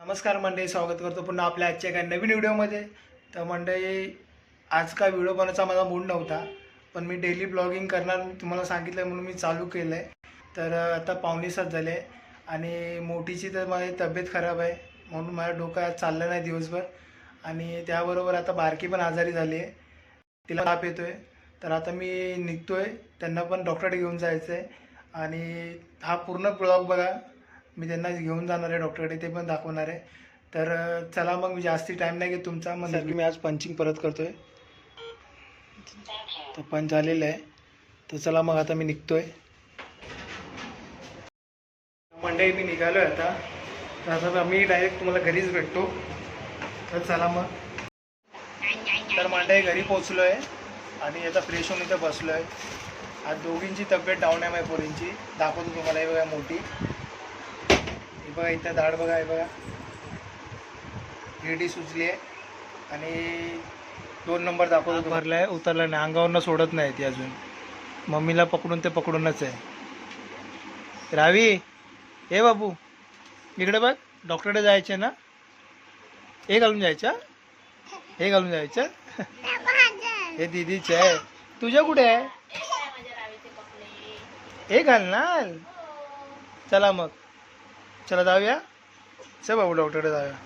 नमस्कार मंडळी स्वागत करतो पुन्हा आपल्या आजच्या एका नवीन व्हिडिओमध्ये. तर मंडळी आज का व्हिडिओ बनवायचा माझा मूड नव्हता पण मी डेली ब्लॉगिंग करणार मी तुम्हाला सांगितलं म्हणून मी चालू केलं आहे तर आता पाहुणे सात झाले आणि मोठीची तर माझी तब्येत खराब आहे म्हणून माझ्या डोकं आज चाललं नाही दिवसभर. आणि त्याबरोबर आता बारकी पण आजारी झाली आहे तिला ताप येतो आहे तर आता मी निघतो आहे त्यांना पण डॉक्टरकडे घेऊन जायचं आहे आणि हा पूर्ण ब्लॉग बघा मी त्यांना घेऊन जाणार आहे डॉक्टरकडे ते पण दाखवणार आहे. तर चला मग मी जास्ती टाईम नाही घेत तुमचा मग मी आज पंचिंग परत करतोय. तर पंच झालेलं आहे. तर चला मग आता मी निघतोय. मंडळी मी निघालो आहे आता. तर आता मी डायरेक्ट तुम्हाला घरीच भेटतो. तर चला मग. तर मंडळी घरी पोचलो आहे आणि आता फ्रेश होऊन इथं बसलो आहे आज दोघींची तब्येत डाऊन आहे माझ्या पोरींची. दाखवतो तुम्हाला हे बघा मोठी. हे बघा इथं दाढ बघा हे बघा. हिरडी सुचली आहे. आणि दोन नंबर दाखवतो भरला आहे उतरला नाही. अंगावरनं सोडत नाही ती अजून. मम्मीला पकडून ते पकडूनच आहे. रावी हे बाबू इकडे बघ. डॉक्टरकडे जायचे ना? हे घालून जायचं? हे घालून जायचं? हे दीदीचे आहे. तुझ्या कुठे आहे? हे घाल ना. चला मग. चला जाऊया. चल बाबू डॉक्टरकडे जाऊया.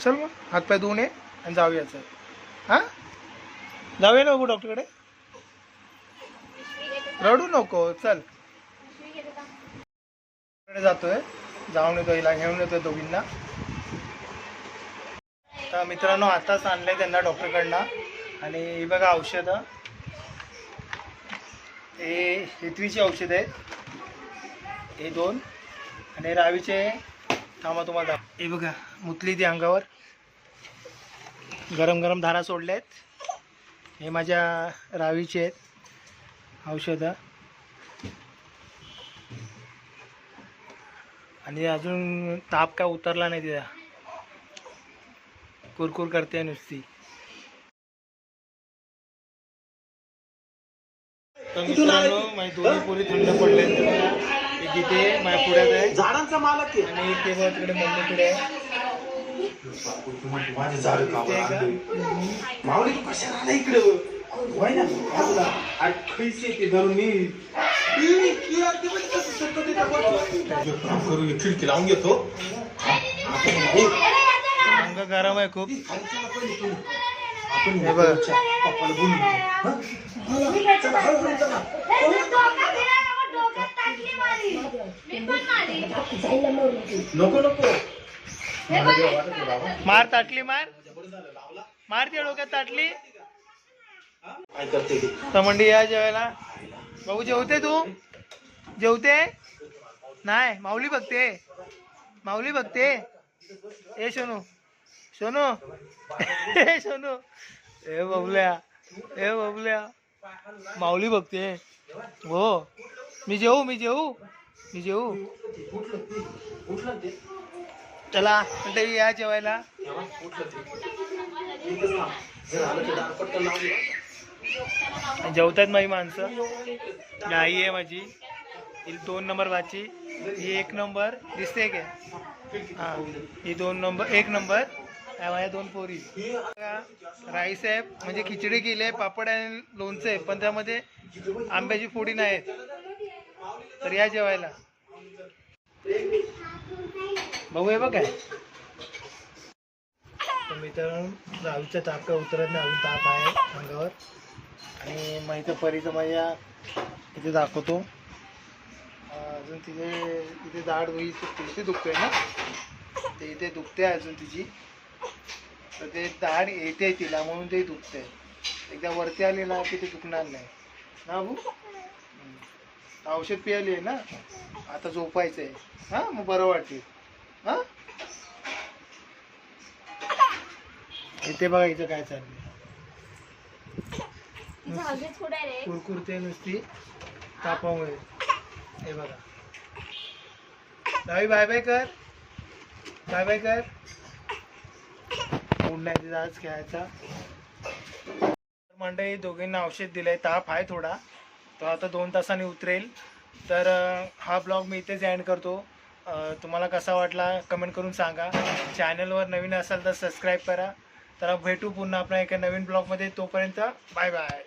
चल मग हातपाय धुवून ये आणि जाऊया चल. हां? जाऊया ना बाबू डॉक्टरकडे? रडू नको चल. डॉक्टरकडे जातोय. जाऊन येतो हिला घेऊन येतोय दोघींना. तर मित्रांनो आताच आणलंय त्यांना डॉक्टरकडनं. आणि ही बघा औषधं. हे हितवीची औषध आहेत. हे दोन. आणि रावीचे थांबा तुम्हाला हे बघा मुतली ती अंगावर. गरम गरम धारा सोडल्या आहेत हे माझ्या रावीचे आहेत. औषधं. आणि अजून ताप काय उतरला नाही तिचा. कुरकुर करते नुसती. तर मित्रांनो माझी दोन्ही पोरी थंड पडले इथे माझ्या पुढ्यात आहे झाडांचा मालक आहे आणि ते बघ तिकडे मम्मीकडे आहे माझे झाड इथे आहे का? माऊली तू कशाला आला इकडं होय ना बाजूला अरे खैसे ते धरून मी म्हणजे कसं ते दाखवतो. एक काम करू एक खिडकी लावून घेतो आपण अंग गरम आहे खूप ई, खाली चला पहिले तुम्ही. आपण हे बघ. पप्पाला. हं? चला हळूहळू चला नको नको. मार ताटली मार. मार त्या डोक्यात ताटली. ते? तर मंडी या जेवायला. भाऊ जेवते तू? जेवते? नाही माऊली बघते. माऊली बघते. ए सोनू. सोनू. ए सोनू. ए बबल्या. ए बबल्या. माऊली बघते. हो. मी जेवू मी जेवू मी जेऊ? चला म्हणते या जेवायला. जेवतात माझी माणसं. नाही आई आहे माझी. ही दोन नंबर वाची ही एक नंबर. दिसते काय हां. ही दोन नंबर एक नंबर. माझ्या दोन पोरी. राईस आहे म्हणजे खिचडी केली आहे पापड आणि लोणचं आहे पण त्यामध्ये आंब्याची फोडी नाही आहेत तर या जेवायला. भाऊ आहे बघ काय. तर मित्रांनो रावीचा ताप काय उतरत नाही अजून ताप आहे अंगावर. आणि मग इथं परीचं माझ्या इथे दाखवतो. अजून तिथे इथे दाढ होई इथे दुखतोय ना. ते इथे दुखते अजून तिची. तर ते दाढ येते तिला म्हणून ते दुखते. एकदा वरती आलेला की ते दुखणार नाही. ना भाऊ? औषध पियाली आहे ना? आता झोपायचं आहे हां? मग बरं वाटेल. हां? इथे बघा इथं काय चाललंय. कुरकुरते नुसती तापामुळे. हे बघा. रावी बाय बाय कर. बाय बाय कर. तिचा आज खेळायचा. मंडळी दोघींना औषध दिलंय. ताप आहे थोडा. तो आता दोन तासांनी उतरेल. तर हा ब्लॉग मी इथेच एंड करतो. तुम्हाला कसा वाटला कमेंट करून सांगा. चॅनलवर नवीन असाल तर सबस्क्राईब करा. तर भेटू पुन्हा आपल्या एका नवीन ब्लॉगमध्ये. तोपर्यंत बाय बाय